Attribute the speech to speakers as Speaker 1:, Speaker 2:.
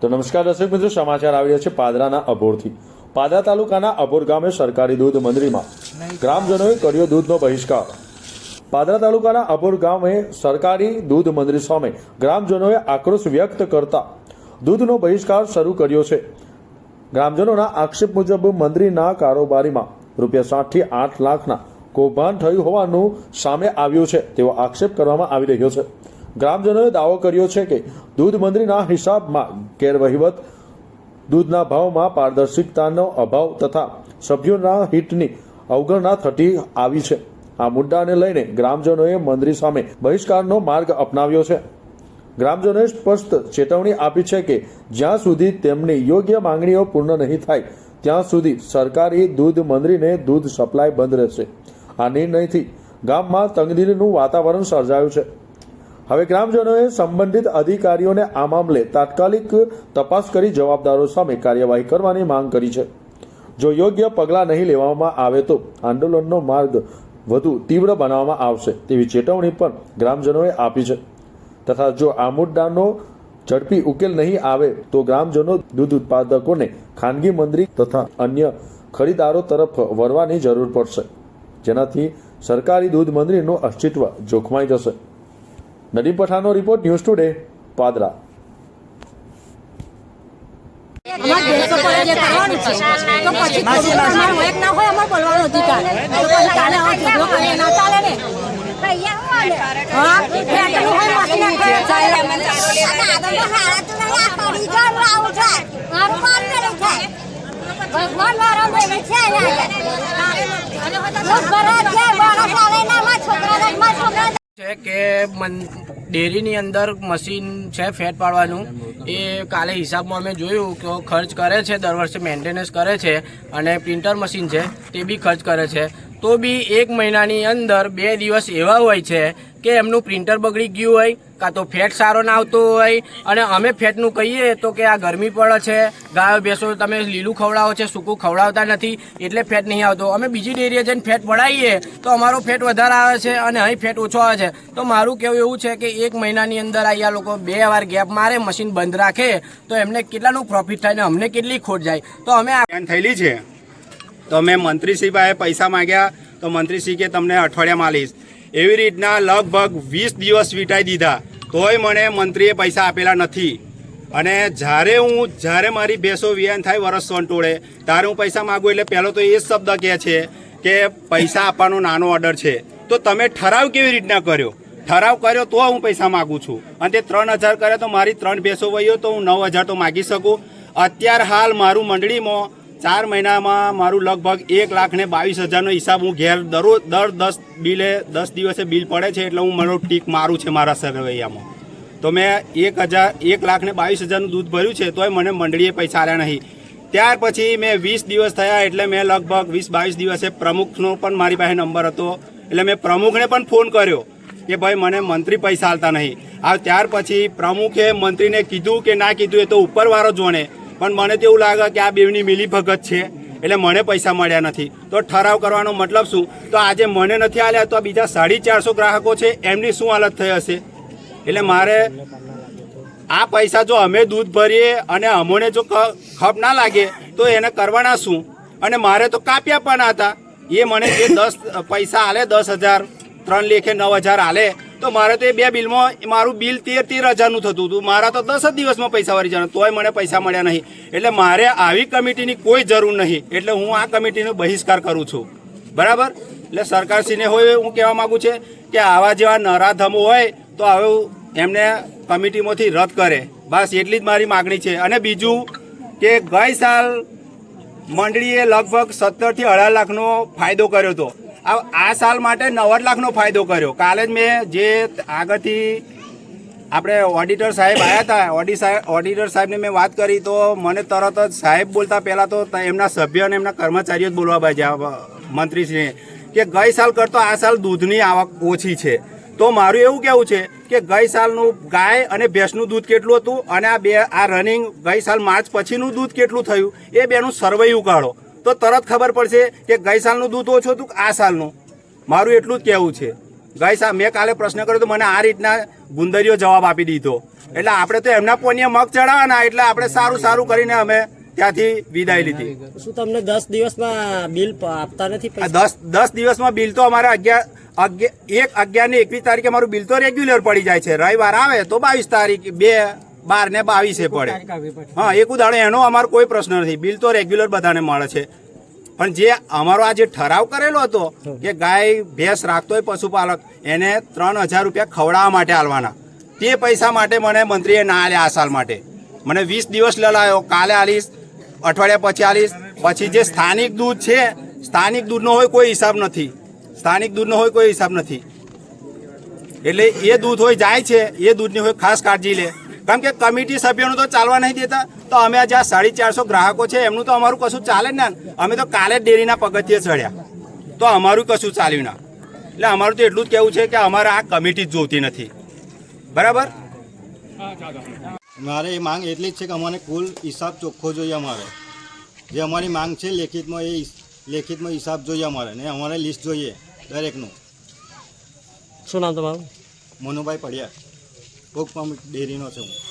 Speaker 1: તો નમસ્કાર દર્શક મિત્રો, સમાચાર આવી રહ્યા છે પાદરાના અભોરથી. પાદરા તાલુકાના અભોર ગામે સરકારી દૂધ મંડળીમાં ગ્રામજનોએ કર્યો દૂધનો બહિષ્કાર. પાદરા તાલુકાના અભોર ગામે સરકારી દૂધ મંડળી સામે ગ્રામજનોએ આક્રોશ વ્યક્ત કરતા દૂધનો બહિષ્કાર શરૂ કર્યો છે. ગ્રામજનોના આક્ષેપ મુજબ મંદિરના કારોબારીમાં રૂપિયા સાતથી આઠ લાખના કૌભાંડ થયું હોવાનું સામે આવ્યું છે. તેવો આક્ષેપ કરવામાં આવી રહ્યો છે. ગ્રામજનોએ દાવો કર્યો છે કે દૂધ મંત્રીના હિસાબમાં ગેરવહીવટ, દૂધના ભાવમાં પારદર્શિકતાનો અભાવ તથા સભ્યોના હિતની અવગણના થતી આવી છે. આ મુદ્દાને લઈને ગ્રામજનોએ મંત્રી સામે બહિષ્કારનો માર્ગ અપનાવ્યો છે. ગ્રામજનોએ સ્પષ્ટ ચેતવણી આપી છે કે જ્યાં સુધી તેમની યોગ્ય માંગણીઓ પૂર્ણ નહીં થાય, ત્યાં સુધી સરકારી દૂધ મંત્રીને દૂધ સપ્લાય બંધ રહેશે. આ નિર્ણયથી ગામમાં તંગદિલીનું વાતાવરણ સર્જાયું છે. હવે ગ્રામજનોએ સંબંધિત અધિકારીઓને આ મામલે તાત્કાલિક તપાસ કરી જવાબદારો સામે કાર્યવાહી કરવાની માંગ કરી છે. જો યોગ્ય પગલાં નહીં લેવામાં આવે તો આંદોલનનો માર્ગ વધુ તીવ્ર બનાવવામાં આવશે તેવી ચેતવણી પણ ગ્રામજનોએ આપી છે. તથા જો આ મુદ્દાનો ઝડપી ઉકેલ નહીં આવે તો ગ્રામજનો દૂધ ઉત્પાદકોને ખાનગી મંદિર તથા અન્ય ખરીદારો તરફ વળવાની જરૂર પડશે. જેનાથી સરકારી દૂધ મંદિરનું અસ્તિત્વ જોખમાઈ જશે. નદીમ પઠાણનો રિપોર્ટ ન્યૂઝ ટુડે પાદરા.
Speaker 2: ભગવાન મારા છે
Speaker 3: કે મન ડેરીની અંદર મશીન છે ફેટ પાડવાનું. એ કાલે હિસાબમાં અમે જોયું કે ખર્ચ કરે છે, દર વર્ષે મેન્ટેનન્સ કરે છે અને પ્રિન્ટર મશીન છે, તે બી ખર્ચ કરે છે. તો બી એક મહિનાની અંદર બે દિવસ એવા હોય છે કે એમનું પ્રિન્ટર બગડી ગયું હોય, કાં તો ફેટ સારો ના આવતો હોય, અને અમે ફેટનું કહીએ તો કે આ ગરમી પડે છે, ગાયો ભેંસો તમે લીલું ખવડાવો છે, સૂકું ખવડાવતા નથી, એટલે ફેટ નહીં આવતો. અમે બીજી ડેરીએ જઈને ફેટ પડાવીએ તો અમારો ફેટ વધારે આવે છે અને અહીં ફેટ ઓછો આવે છે. તો મારું કહેવું એવું છે કે એક મહિનાની અંદર અહીંયા લોકો બે વાર ગેપ મારે, મશીન બંધ રાખે, તો એમને કેટલાનું પ્રોફિટ થાય ને અમને કેટલી ખોટ જાય. તો અમે
Speaker 4: થયેલી છે. તો મેં મંત્રીશ્રી પાસે પૈસા માગ્યા, તો મંત્રીશ્રી કે તમને અઠવાડિયામાં લઈશ. એવી રીતના લગભગ વીસ દિવસ વીટાઈ દીધા. તોય મને મંત્રીએ પૈસા આપેલા નથી. અને જ્યારે હું, જ્યારે મારી ભેંસો વિયાન થાય વરસ સોનટોળે ત્યારે હું પૈસા માગું એટલે પહેલો તો એ જ શબ્દ કહે છે કે પૈસા આપવાનો નાનો ઓર્ડર છે. તો તમે ઠરાવ કેવી રીતના કર્યો? ઠરાવ કર્યો તો હું પૈસા માગું છું. અને તે ત્રણ હજાર કર્યો તો મારી ત્રણ ભેંસો વહીઓ તો હું નવ હજાર તો માગી શકું. અત્યાર હાલ મારું મંડળીમાં ચાર મહિનામાં મારું લગભગ એક લાખ ને બાવીસ હજારનો હિસાબ હું ઘેર દરરોજ દર દસ બિલે દસ દિવસે બિલ પડે છે એટલે હું મારું ટીક મારું છે મારા સરવૈયામાં. તો મેં એક હજાર, એક લાખ ને બાવીસ હજારનું દૂધ ભર્યું છે તોય મને મંડળીએ પૈસા આવ્યા નહીં. ત્યાર પછી મેં વીસ દિવસ થયા એટલે મેં લગભગ વીસ, બાવીસ દિવસે પ્રમુખનો પણ મારી પાસે નંબર હતો. એટલે મેં પ્રમુખને પણ ફોન કર્યો કે ભાઈ મને મંત્રી પૈસા આલતા નહીં. આ ત્યાર પછી પ્રમુખે મંત્રીને કીધું કે ના કીધું એ તો ઉપરવાળો જોણે. પણ મને તો એવું લાગે કે આ બેવની મિલી ભગત છે, એટલે મને પૈસા મળ્યા નથી. તો ઠરાવ કરવાનો મતલબ શું? તો આજે મને નથી આલ્યા તો બીજા સાડી ચારસો ગ્રાહકો છે, એમની શું હાલત થઈ હશે? એટલે મારે આ પૈસા જો અમે દૂધ ભરીએ અને અમોને જો ખપ ના લાગે, તો એને કરવાના શું? અને મારે તો કાપ્યા પણ હતા. એ મને જે દસ, પૈસા આલે દસ હજાર, ત્રણ લેખે નવ હજાર આલે તો મારે તો એ બે બિલમાં મારું બિલ તેર તેર હજારનું થતું હતું. મારા તો દસ જ દિવસમાં પૈસા વાળી જવાના તોય મને પૈસા મળ્યા નહીં. એટલે મારે આવી કમિટીની કોઈ જરૂર નહીં. એટલે હું આ કમિટીનો બહિષ્કાર કરું છું. બરાબર? એટલે સરકારશ્રીને હોય હું કહેવા માગું છે કે આવા જેવા નરાધમો હોય તો હવે એમને કમિટીમાંથી રદ કરે. બસ એટલી જ મારી માગણી છે. અને બીજું કે ગઈ સાલ મંડળીએ લગભગ સત્તરથી અઢાર લાખનો ફાયદો કર્યો હતો. આ સાલ માટે નવ્વદ લાખનો ફાયદો કર્યો. કાલે જ મેં જે આગળથી આપણે ઓડિટર સાહેબ આવ્યા હતા ઓડી સાહેબ ઓડિટર સાહેબને મેં વાત કરી તો મને તરત જ સાહેબ બોલતા પહેલાં તો એમના સભ્ય અને એમના કર્મચારીઓ જ બોલવા બાજ્યા મંત્રીશ્રીને કે ગઈ સાલ કરતો આ સાલ દૂધની આવક ઓછી છે. તો મારું એવું કહેવું છે કે ગઈ સાલનું ગાય અને ભેંસનું દૂધ કેટલું હતું અને આ બે આ રનિંગ ગઈ સાલ માર્ચ પછીનું દૂધ કેટલું થયું? એ બેનું સર્વૈયું કાઢો તો તરત ખબર પડશે કે ગઈ સાલનું દૂધ ઓછું હતું આ સાલનું. મારું એટલું જ કહેવું છે. ગઈ સાલ મેં કાલે પ્રશ્ન કર્યો તો મને આ રીતના ગુંદરીઓ જવાબ આપી દીધો. એટલે આપણે તો એમના પોનીએ મગ ચડાવવાના એટલે આપણે સારું સારું કરીને અમે ત્યાંથી વિદાય લીધી.
Speaker 5: શું તમને દસ દિવસમાં બિલ આપતા નથી
Speaker 4: દસ દસ દિવસમાં બિલ તો અમારે અગિયાર અગિયાર એક અગિયાર ને એકવીસ તારીખે મારું બિલ તો રેગ્યુલર પડી જાય છે. રવિવાર આવે તો બાવીસ તારીખ બે બાર ને બાવીસે પડે. હા એક ઉદાહરણ એનો અમારો કોઈ પ્રશ્ન નથી. બિલ તો રેગ્યુલર બધાને મળે છે. પણ જે અમારો આ જે ઠરાવ કરેલો હતો કે ગાય ભેંસ રાખતો હોય પશુપાલક એને ત્રણ હજાર રૂપિયા ખવડાવવા માટે આલવાના. તે પૈસા માટે મને મંત્રીએ ના આલ્યા આ સાલ માટે. મને વીસ દિવસ લલાયો કાલે આલીશ અઠવાડિયા પછી આલીશ. પછી જે સ્થાનિક દૂધ છે સ્થાનિક દૂધનો હોય કોઈ હિસાબ નથી. સ્થાનિક દૂધનો હોય કોઈ હિસાબ નથી. એટલે એ દૂધ હોય જાય છે એ દૂધની હોય ખાસ કાળજી લે. કારણ કે કમિટી સભ્યોનું તો ચાલવા નહીં દેતા. તો અમે જ્યાં સાડી ચારસો ગ્રાહકો છે એમનું તો અમારું કશું ચાલે જ ના. અમે તો કાલે જ ડેરીના પગથિયે ચડ્યા. તો અમારું કશું ચાલ્યું ના. એટલે અમારું તો એટલું જ કહેવું છે કે અમારે આ કમિટી જ જોતી નથી. બરાબર?
Speaker 6: મારે એ માંગ એટલી જ છે કે અમને કુલ હિસાબ ચોખ્ખો જોઈએ અમારે. જે અમારી માંગ છે લેખિતમાં એ લેખિતમાં હિસાબ જોઈએ અમારે ને અમારે લિસ્ટ જોઈએ દરેકનું.
Speaker 5: શું નામ તમારું?
Speaker 6: મનુભાઈ પડ્યા. પંપ ડેરીનો છે.